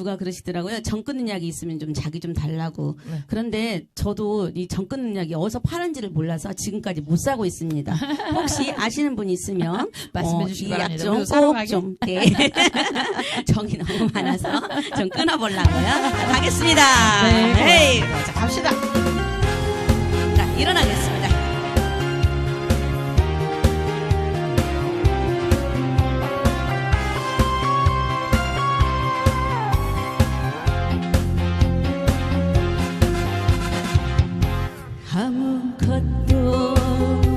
누가 그러시더라고요. 정 끊는 약이 있으면 좀 자기 좀 달라고. 네. 그런데 저도 이 정 끊는 약이 어디서 파는지를 몰라서 지금까지 못 사고 있습니다. 혹시 아시는 분 있으면 말씀해 주시기 바랍니다. 우리도 사러 이약좀꼭 가게. 좀, 네. 정이 너무 많아서 좀 끊어보려고요. 가겠습니다. 네. 에이. 자, 갑시다. 자, 일어나겠습니다. 아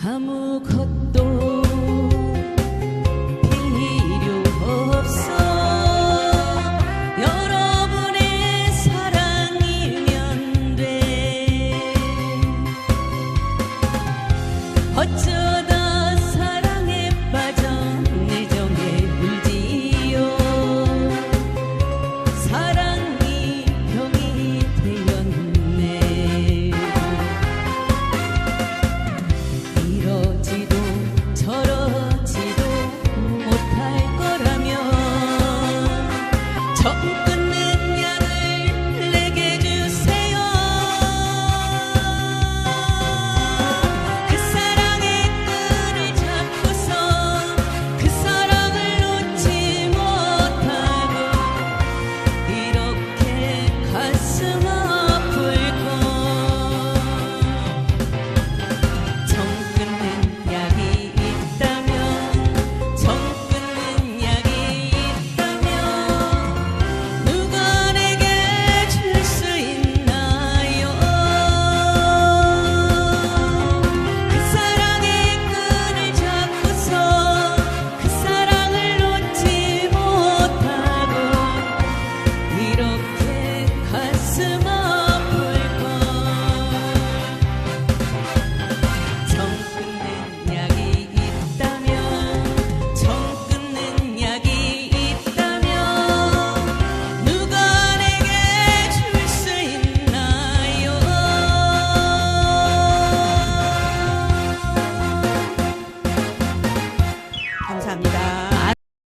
아무것도 필요 없어. 여러분의 사랑이면 돼. ょ